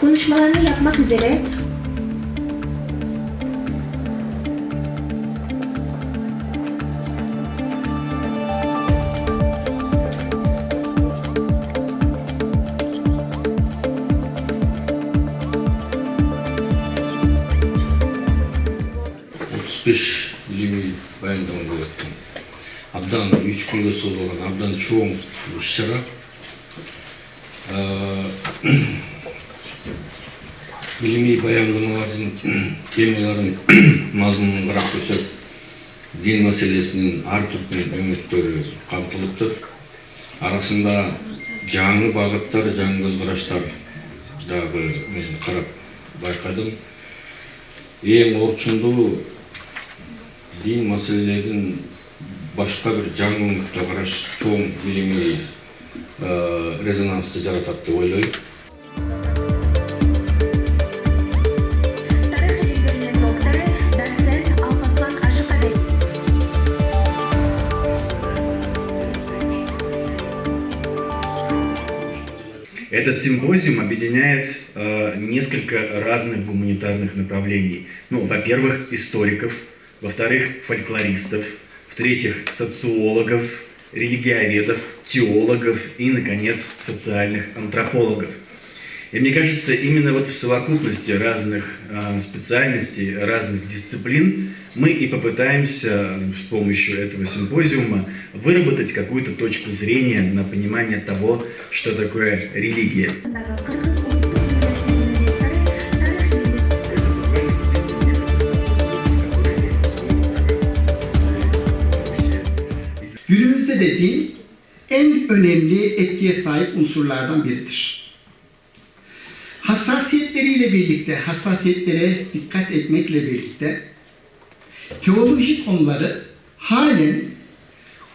konuşmalarını yapmak üzere Beş bilimi ben de. Abdan üç kulübesi olan, abdan çoğun bu. Ee, илимий баяндамалардын темаларын мазмунун карап көрсөк дин маселесинин ар түркүн өңүттөрү камтылыптыр арасында жаңы багыттар жаңы көз караштар дагы мен карап байкадым. Эң орчундуу дин маселелерин башка бир жаңы нукта караш чоң илимий резонансты жаратат деп ойлойм Этот симпозиум объединяет э, несколько разных гуманитарных направлений. Ну, во-первых, историков, во-вторых, фольклористов, в-третьих, социологов, религиоведов, теологов и, наконец, социальных антропологов. И мне кажется, именно вот в совокупности разных э, специальностей, разных дисциплин мы и попытаемся с помощью этого симпозиума выработать какую-то точку зрения на понимание того, что такое религия. Günümüzde de din en önemli etkiye sahip unsurlardan biridir. Hassasiyetleriyle birlikte, hassasiyetlere dikkat etmekle birlikte teoloji konuları halen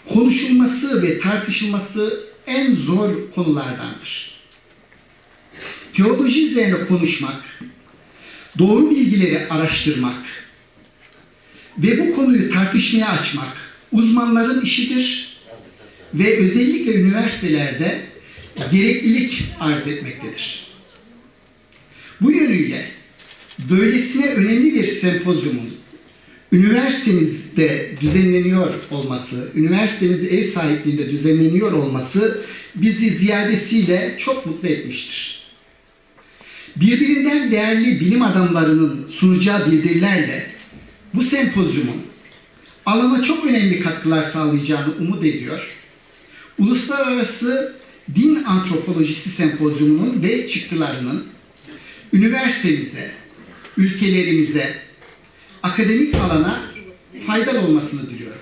konuşulması ve tartışılması en zor konulardandır. Teoloji üzerine konuşmak, doğru bilgileri araştırmak, ve bu konuyu tartışmaya açmak uzmanların işidir ve özellikle üniversitelerde gereklilik arz etmektedir. Bu yönüyle böylesine önemli bir sempozyumun üniversitemizde düzenleniyor olması, üniversitemiz ev sahipliğinde düzenleniyor olması bizi ziyadesiyle çok mutlu etmiştir. Birbirinden değerli bilim adamlarının sunacağı bildirilerle bu sempozyumun alana çok önemli katkılar sağlayacağını umut ediyor. Uluslararası Din Antropolojisi Sempozyumu'nun ve çıktılarının üniversitemize, ülkelerimize, akademik alana faydalı olmasını diliyorum.